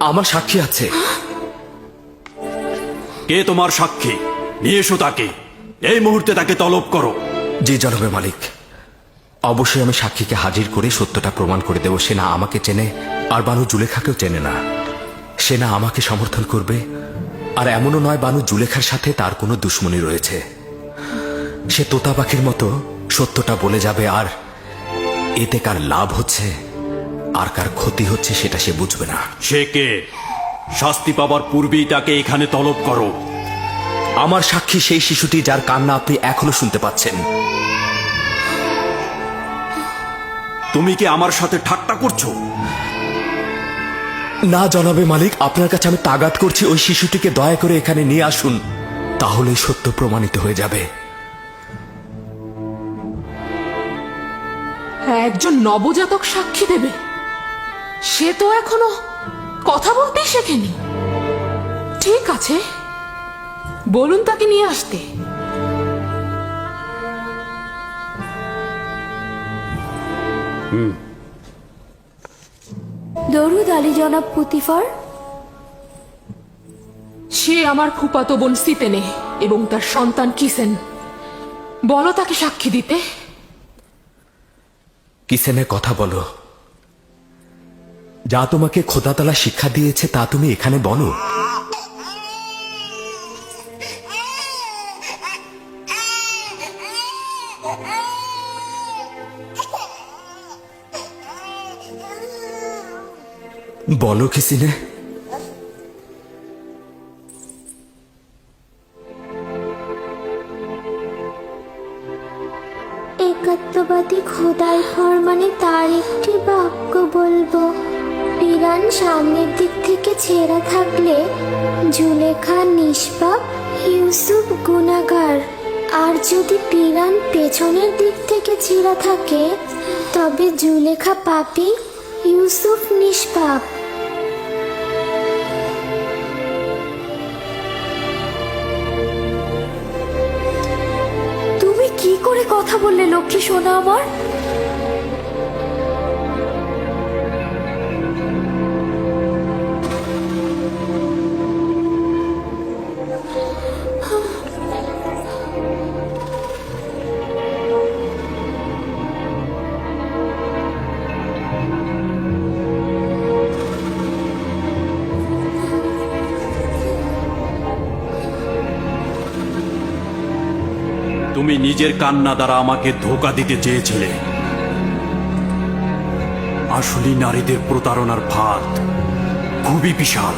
আমার সাক্ষী আছে। কে তোমার সাক্ষী? নিয়ে এসো তাকে। এই মুহূর্তে তাকে তলব করো। জি জনাবে মালিক। অবশ্যই আমি সাক্ষীকে হাজির করে সত্যটা প্রমাণ করে দেব। সে না আমাকে চেনে আর বানু জুলেখাকেও চেনে না। সে না আমাকে সমর্থন করবে আর এমনও নয় বানু জুলেখার সাথে তার কোনো দুশ্মনী রয়েছে। সে তোতা পাখির মতো সত্যটা বলে যাবে আর এতে কার লাভ হচ্ছে? আর কার ক্ষতি হচ্ছে সেটা সে বুঝবে না। সে কে? শাস্তি পাবার পূর্বেই তাকে এখানে তলব করো। আমার সাক্ষী সেই শিশুটি যার কান্না আপনি এখনও শুনতে পাচ্ছেন। তুমি কি আমার সাথে ঠাট্টা করছ? না জনাবে মালিক আপনার কাছে আমি তাগাত করছি ওই শিশুটিকে দয়া করে এখানে নিয়ে আসুন তাহলে সত্য প্রমাণিত হয়ে যাবে। একজন নবজাতক সাক্ষী দেবে। সে তো এখনও কথা বলতেই শেখেনি। ঠিক আছে বলুন তাকে নিয়ে আসতে। দরুদ আলী জনাব পুতিফার? সে আমার ফুপাতো বোন সিতেনে এবং তার সন্তান কিসেন। বলো তাকে সাক্ষী দিতে। কিসেনের কথা বলো। যা তোমাকে খোদাতলা শিক্ষা দিয়েছে, তা তুমি এখানে বলো বলো কিসিনে। একাত্মবাদী খোদার ফরমানে তার একটি বাক্য বলব। পিরান সামনের দিক থেকে ছেঁড়া থাকলে জুলেখা, নিষ্পাপ, ইউসুফ গুনাগার আর যদি পিরান পেছনের দিক থেকে ছেঁড়া থাকে, তবে জুলেখা পাপি, ইউসুফ নিষ্পাপ। তুমি কি করে কথা বললে, লক্ষ্মী সোনা আমার? তুমি নিজের কান্না দ্বারা আমাকে ধোকা দিতে চেয়েছিলে। আসলে নারীদের প্রতারণার ভাত খুবই বিশাল।